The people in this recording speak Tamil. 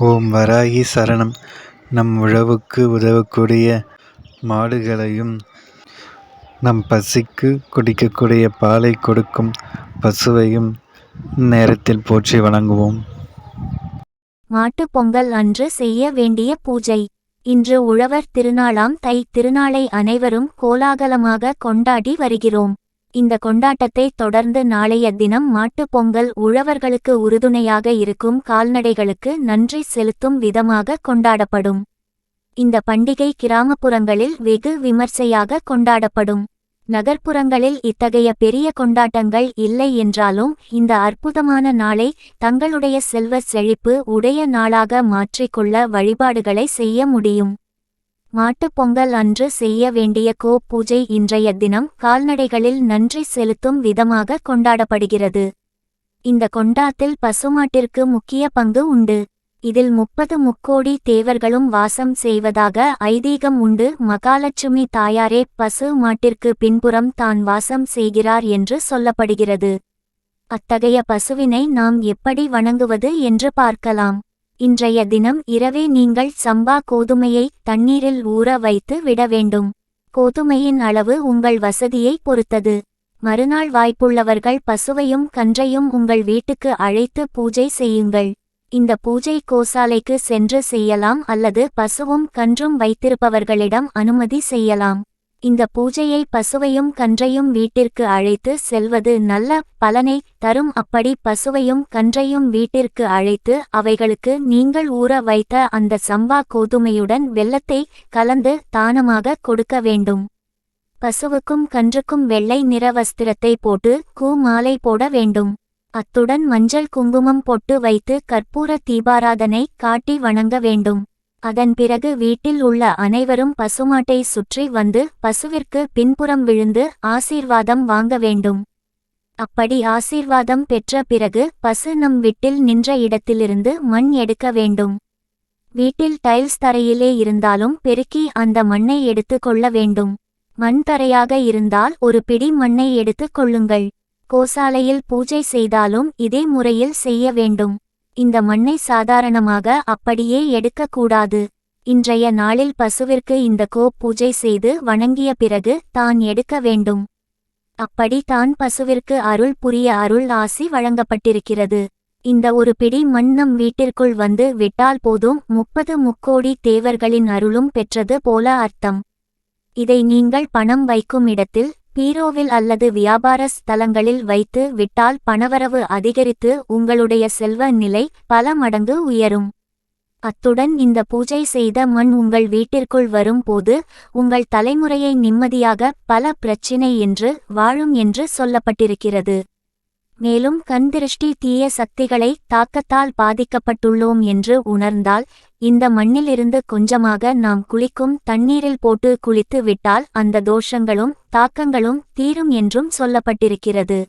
ஓம் வராகி சரணம். நம் உழவுக்கு உதவக்கூடிய மாடுகளையும் நம் பசிக்கு குடிக்கக்கூடிய பாலை கொடுக்கும் பசுவையும் நேரத்தில் போற்றி வணங்குவோம். மாட்டுப் பொங்கல் அன்று செய்ய வேண்டிய பூஜை. இன்று உழவர் திருநாளாம் தை திருநாளை அனைவரும் கோலாகலமாக கொண்டாடி வருகிறோம். இந்த கொண்டாட்டத்தை தொடர்ந்து நாளைய தினம் மாட்டுப் பொங்கல் உழவர்களுக்கு உறுதுணையாக இருக்கும் கால்நடைகளுக்கு நன்றி செலுத்தும் விதமாக கொண்டாடப்படும். இந்த பண்டிகை கிராமப்புறங்களில் வெகு விமர்சையாக கொண்டாடப்படும். நகர்ப்புறங்களில் இத்தகைய பெரிய கொண்டாட்டங்கள் இல்லை என்றாலும் இந்த அற்புதமான நாளை தங்களுடைய செல்வ செழிப்பு உடைய நாளாக மாற்றிக்கொள்ள வழிபாடுகளை செய்ய முடியும். மாட்டுப் பொங்கல் அன்று செய்ய வேண்டிய கோ பூஜை இன்றைய தினம் கால்நடைகளில் நன்றி செலுத்தும் விதமாக கொண்டாடப்படுகிறது. இந்த கொண்டாத்தில் பசுமாட்டிற்கு முக்கிய பங்கு உண்டு. இதில் முப்பது முக்கோடி தேவர்களும் வாசம் செய்வதாக ஐதீகம் உண்டு. மகாலட்சுமி தாயாரே பசு மாட்டிற்கு பின்புறம் தான் வாசம் செய்கிறார் என்று சொல்லப்படுகிறது. அத்தகைய பசுவினை நாம் எப்படி வணங்குவது என்று பார்க்கலாம். இன்றைய தினம் இரவே நீங்கள் சம்பா கோதுமையை தண்ணீரில் ஊற வைத்து விட வேண்டும். கோதுமையின் அளவு உங்கள் வசதியை பொறுத்தது. மறுநாள் வாய்ப்புள்ளவர்கள் பசுவையும் கன்றையும் உங்கள் வீட்டுக்கு அழைத்து பூஜை செய்யுங்கள். இந்த பூஜை கோசாலைக்கு சென்று செய்யலாம் அல்லது பசுவும் கன்றும் வைத்திருப்பவர்களிடம் அனுமதி செய்யலாம். இந்த பூஜையை பசுவையும் கன்றையும் வீட்டிற்கு அழைத்து செல்வது நல்ல பலனை தரும். அப்படி பசுவையும் கன்றையும் வீட்டிற்கு அழைத்து அவைகளுக்கு நீங்கள் ஊற வைத்த அந்த சம்பா கோதுமையுடன் வெள்ளத்தை கலந்து தானமாக கொடுக்க வேண்டும். பசுவுக்கும் கன்றுக்கும் வெள்ளை நிற வஸ்திரத்தை போட்டு கூ மாலை போட வேண்டும். அத்துடன் மஞ்சள் குங்குமம் பொட்டு வைத்து கற்பூர தீபாராதனை காட்டி வணங்க வேண்டும். அதன் பிறகு வீட்டில் உள்ள அனைவரும் பசுமாட்டை சுற்றி வந்து பசுவிற்கு பின்புறம் விழுந்து ஆசீர்வாதம் வாங்க வேண்டும். அப்படி ஆசீர்வாதம் பெற்ற பிறகு பசு நம் வீட்டில் நின்ற இடத்திலிருந்து மண் எடுக்க வேண்டும். வீட்டில் டைல்ஸ் தரையிலே இருந்தாலும் பெருக்கி அந்த மண்ணை எடுத்து கொள்ள வேண்டும். மண் தரையாக இருந்தால் ஒரு பிடி மண்ணை எடுத்து கொள்ளுங்கள். கோசாலையில் பூஜை செய்தாலும் இதே முறையில் செய்ய வேண்டும். இந்த மண்ணை சாதாரணமாக அப்படியே எடுக்கக்கூடாது இன்றைய நாளில் பசுவிற்கு இந்த கோப் பூஜை செய்து வணங்கிய பிறகு தான் எடுக்க வேண்டும். அப்படி தான் பசுவிற்கு அருள் புரிய அருள் ஆசி வழங்கப்பட்டிருக்கிறது. இந்த ஒரு பிடி மண் நம் வீட்டிற்குள் வந்து விட்டால் போதும் முப்பது முக்கோடி தேவர்களின் அருளும் பெற்றது போல அர்த்தம். இதை நீங்கள் பணம் வைக்கும் இடத்தில் பீரோவில் அல்லது வியாபார ஸ்தலங்களில் வைத்து விட்டால் பணவரவு அதிகரித்து உங்களுடைய செல்வ நிலை பல மடங்கு உயரும். அத்துடன் இந்த பூஜை செய்த மண் உங்கள் வீட்டிற்குள் வரும் போது உங்கள் தலைமுறையை நிம்மதியாக பல பிரச்சினை என்று வாழும் என்று சொல்லப்பட்டிருக்கிறது. மேலும் கண்திருஷ்டி தீய சக்திகளை தாக்கத்தால் பாதிக்கப்பட்டுள்ளோம் என்று உணர்ந்தால் இந்த மண்ணிலிருந்து கொஞ்சமாக நாம் குளிக்கும் தண்ணீரில் போட்டு குளித்து விட்டால் அந்த தோஷங்களும் தாக்கங்களும் தீரும் என்றும் சொல்லப்பட்டிருக்கிறது.